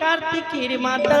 কার্তিকের মাতা।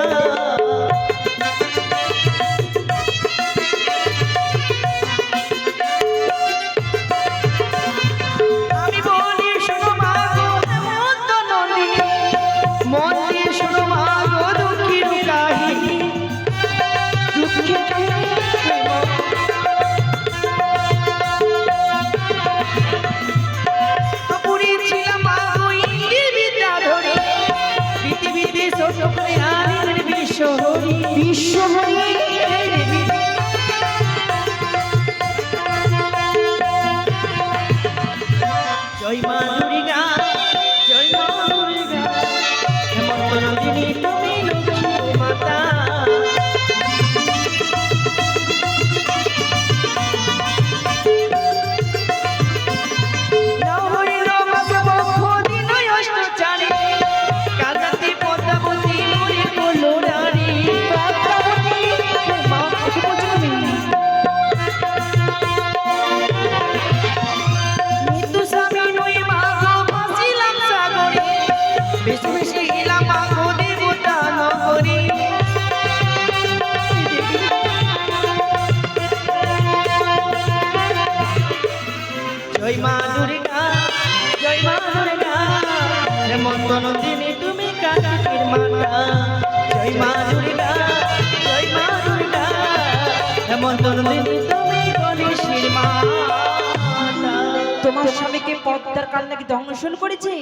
তোমার স্বামীকে পদ্মার কাল নাকি দংশন করেছে?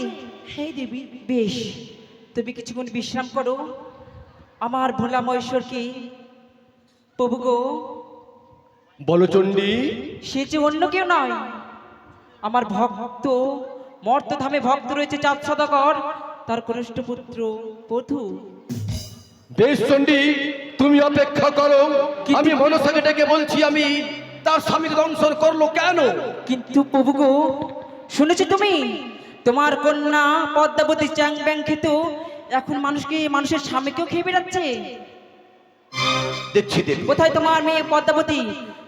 হে দেবী বেশ তুমি কিছুক্ষণ বিশ্রাম করো। আমার ভোলা মহেশ্বরকে প্রভু গো। বলো চণ্ডী। সে যে অন্য কেউ নয়। আমার ভক্ত মর্তধামে ভক্ত রয়েছে চাঁদ সদাগর তার কনিষ্ঠ পুত্র বধূ। বেশ চণ্ডী তুমি অপেক্ষা করো। আমি মনসাকে ডেকে বলছি আমি তার স্বামীকে দংশন করল কেন? কিন্তু প্রভু গো শুনেছো তুমি? তোমার কন্যা পদ্মাবতী চ্যাং ব্যাং খেত এখন মানুষকে মানুষের স্বামীকেও খেয়ে বেড়াচ্ছে। দেখছি দেবী। কোথায় তোমার মেয়ে পদ্মাবতী?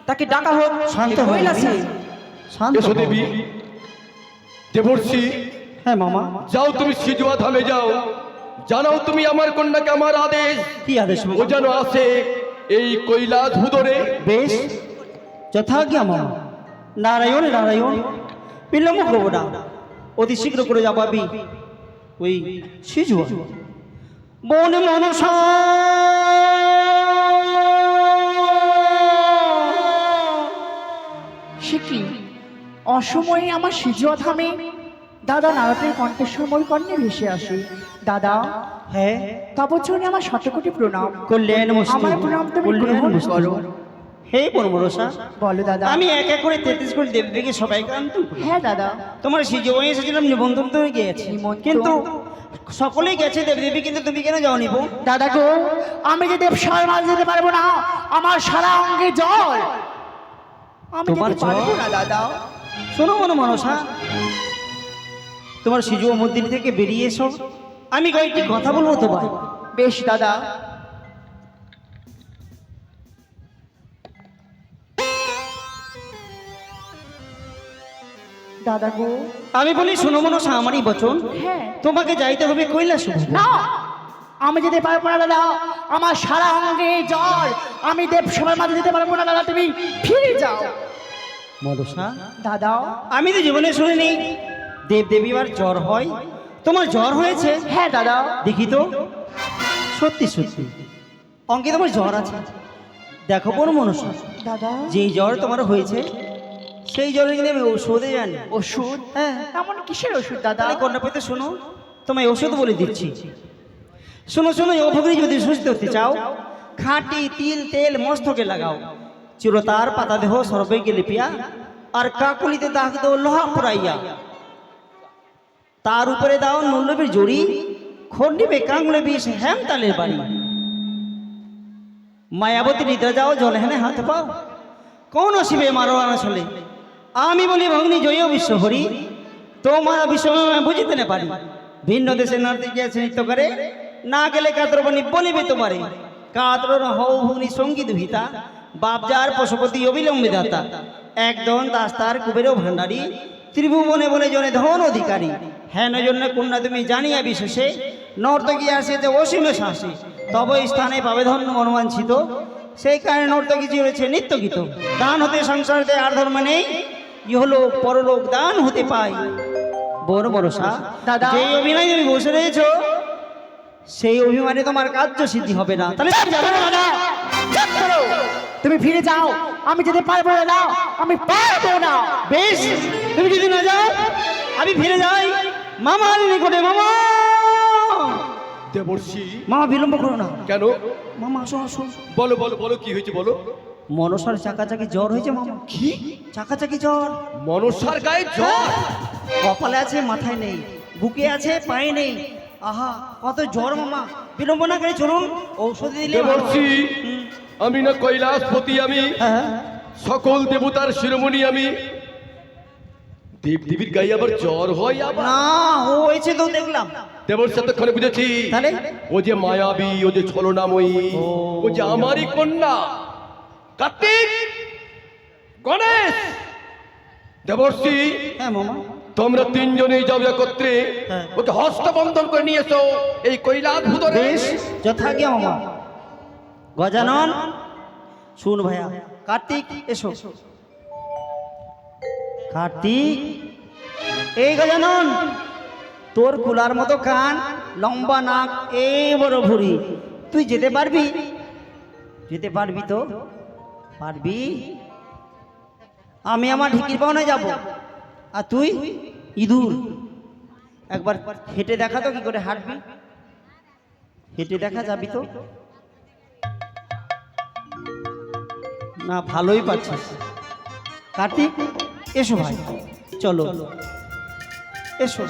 তাকে ডাকা হোক শান্ত হও, কৈলাসে। শান্ত। দেবী। দেবর্ষি হ্যাঁ মামা। যাও তুমি সিজুয়া ধামে যাও। জানাও তুমি আমার কন্যাকে আমার আদেশ। কি আদেশ? ও যেন আসে এই কৈলাস ধুদরে বেশ যথাজ্ঞা মামা নারায়ণ নারায়ণ বিলম্ব করব না। অতি শীঘ্র করে যাবাবি। ওই সিজুয়া। বন মনসা। সে কি? অসময়ে আমার সিজুয়া থামে? দাদা নারদের মই কর্ণে ভেসে আসে। দাদা হ্যাঁ? তপচনে আমার শতকোটি প্রণাম। মস্তি। আমার প্রণাম তুমি গ্রহণ করো। হে মনসা বলো দাদা। আমি এক এক করে তেত্রিশ কোটি দেবীকে সবাই ক্রান্ত হ্যাঁ দাদা। তোমার সিজুয়া এসেছিলাম নিবন্ধন তো হয়ে গিয়েছে। কিন্তু সকলেই গেছে দেব দেবী কিন্তু তুমি কেন যাও নিবো দাদা গো আমি যে দেবসার মাঝ যেতে পারব না আমার সারা অঙ্গে জল। আমি তোমার পারব না দাদা। শোনো মনে মনসা তোমার সিজুয়া মন্দির থেকে বেরিয়ে এসো। আমি কয়েকটি কথা বলব তোমার বেশ দাদা। দাদা গো। আমি বলি শোনো মনসা আমারই বচন। হ্যাঁ। তোমাকে যাইতে হবে কৈলাস না আমি যেতে পারব না দাদা। আমার সারা অঙ্গে জল। আমি দেব সবার মাঝে যেতে পারব না দাদা। তুমি ফিরে যাও। মনসা? দাদা আমি তো জীবনে শুনিনি। দেব দেবীবার জ্বর হয়? তোমার জ্বর হয়েছে? হ্যাঁ দাদা। দেখি তো। সত্যি সত্যি। অঙ্কে তোমার জ্বর আছে। দেখো বড় মনসা দাদা। যেই জ্বর তোমার হয়েছে সেই জ্বরে কিন্তু আমি ওষুধে জানি। ওষুধ? হ্যাঁ। এমন কিসের ওষুধ দাদা? তাহলে কন্যা পেতে শোনো তোমায় ওষুধ বলে দিচ্ছি। শোনো শোনো এই অভগ্রী যদি সুস্থ হতে চাও খাঁটি তিল তেল মস্তকে লাগাও। চিরতার পাতা দেহ সর্বৈকে লিপিয়া আর কাকুলিতে দাগ দেও লোহা পুরাইয়া। তার উপরে দাও নল্লবীর জড়ি খন্ডিবে কাংলে বিষ হেম তালের বাড়ি। মায়াবতী নিদ্রা যাও, জল হেনে হাত পাও। কোন শিবে মারো আনাচলে আমি বলি ভগ্নি জয় বিশ্ব হরি, তোমার বিশ্ব বুঝিতে না পারি। ভিন্ন দেশে নর্তে গিয়েছে নৃত্য করে, না গেলে কাতরবাণী বলিবে তোমারে। কাতর হও ভগ্নি সংগীত ভিতা বাপজার পশুপতি অবিলম্বে দাতা। একদন দাস্তার কুবের ভান্ডারী ত্রিভুবনে বলে জনে ধন অধিকারী। হেন জন্য কন্যা তুমি জানিয়া বিশেষে নর্তকী আসিতে অসীমে শাসী তব স্থানে পাবে ধন্য মনোবাঞ্ছিত সেই কারণে নর্তকী নিত্য গীত দান হতে সংসারতে আর ধর্ম নেই। ইহলোক পরলোক দান হতে পাই বড় ভরসা। দাদা। যেই অভিনয় তুমি বসে রয়েছো সেই অভিমানে তোমার কার্য সিদ্ধি হবে না। তাহলে দাদা। তুমি ফিরে যাও। আমি যেতে পারব না আমি পারব না। বেশ তুমি যদি না যাও আমি ফিরে যাই। মামার নিকটে মামা। দেবর্ষি। মামা বিলম্ব করো না। কেন? মামা আসো আসো। বলো বলো বলো কি হয়েছে বলো। মনসার চাকাচাকি জ্বর হয়েছে মামা। কি? চাকাচাকি জ্বর। মনসার গায়ে জ্বর? কপালে আছে মাথায় নেই। বুকে আছে পায়ে নেই। আহা কত জ্বর মামা। বিলম্ব না করে চলুন। ঔষধ দিলে। দেবর্ষি। আমি না কৈলাসপতি আমি হ্যাঁ। সকল দেবতার শিরোমণি আমি। দেব দেবীর গায়ে আবার জ্বর হয় আবার। না হয়েছে তো দেখলাম। দেবর্ষি এতক্ষণে বুঝেছি ও যে মায়াবী ও যে ছলনাময়ী ও। যে আমারই কন্যা। কার্তিক! গণেশ! দেবর্ষি! হ্যাঁ মামা। তোমরা তিনজনেই যাও একত্রে। হ্যাঁ। ওকে হস্তবন্ধন করে নিয়ে এসো এই কৈলাস বেশ যথাজ্ঞা মামা। গজানন। শুন ভাইয়া, কার্তিক, এসো। কার্তিক, এই গজানন, তোর কুলার মতো কান, লম্বা নাক এই বড় ভুড়ি তুই যেতে পারবি? যেতে পারবি তো? পারবি? আমি আমার ঢিকির পাওনে যাব। আর তুই? ইঁদুর। একবার হেঁটে দেখা তো কি করে হাঁটবি? হেঁটে দেখা যাবি তো? না ভালোই পাচ্ছিস। কার্তিক এসো ভাই। চলো। এসো।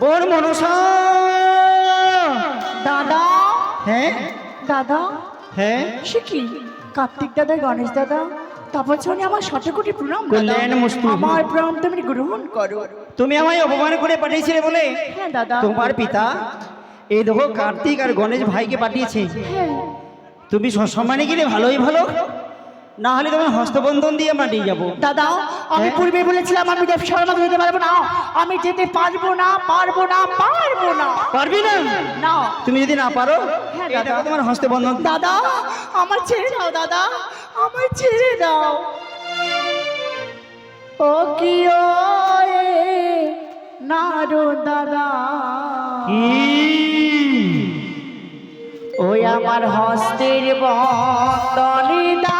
বোন মনসা। দাদা? হ্যাঁ? দাদা? হ্যাঁ? সে কি? কার্তিক দাদা গণেশ দাদা? তারপর শুনে আমার শত কোটি প্রণাম। কল্যাণ মস্তু। আমার প্রণাম তুমি গ্রহণ করো। তুমি আমায় অপমান করে পাঠিয়েছিলে বলে? হ্যাঁ দাদা। তোমার পিতা? এই দেখো কার্তিক আর গণেশ ভাইকে পাঠিয়েছে। হ্যাঁ। তুমি সসম্মানে গেলে ভালোই ভালো। না হলে তোমার হস্তবন্ধন দিয়ে আমরা নিয়ে যাব। দাদা আমি হ্যাঁ? পূর্বে বলেছিলাম আমি দেবসার মাঝে যেতে পারব না। আমি যেতে পারব না পারব না পারব না। পারবি না? না। তুমি যদি না পারো হ্যাঁ, এই দাদা। দেখো তোমার হস্তবন্ধন। দাদা আমার ছেড়ে দাও দাদা। আমার ছেড়ে দাও। ও কি ও নারো দাদা। ওই আমার হস্তের বন্দনে দাও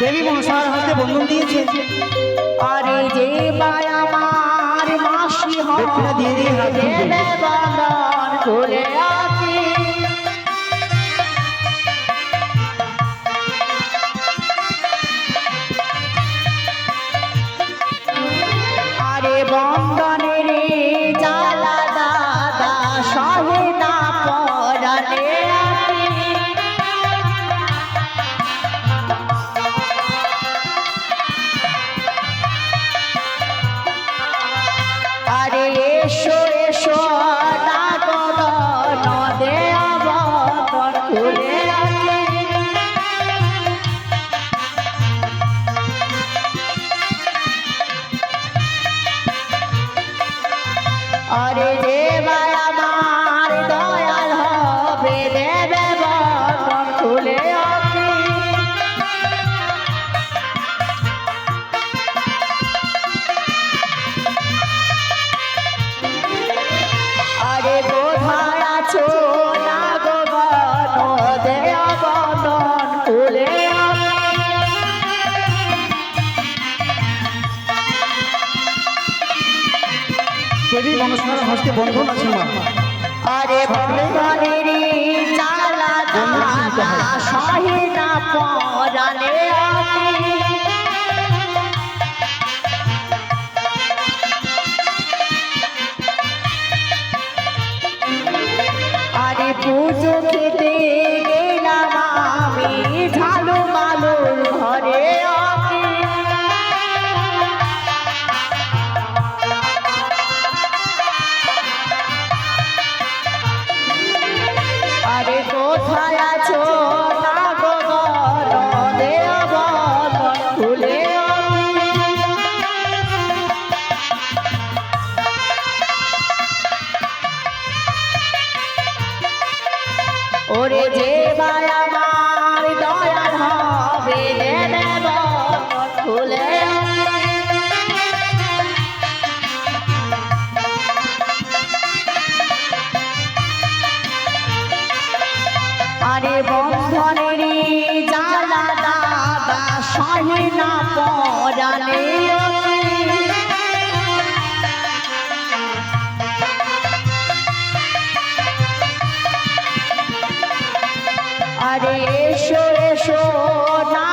দেবী মশার হাতে বন্ধন দিয়েছে আরে যে আমার মাসি হাত হবে ধুবে। Muy bien. দেবী মনস্কার হস্তে বন্ধন আছে মা আরে বন্ধনের দাদা সহে না পরানে আমি কোথায় বন্ধনের জ্বালা দাদা আরে এসো এসো না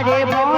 আরে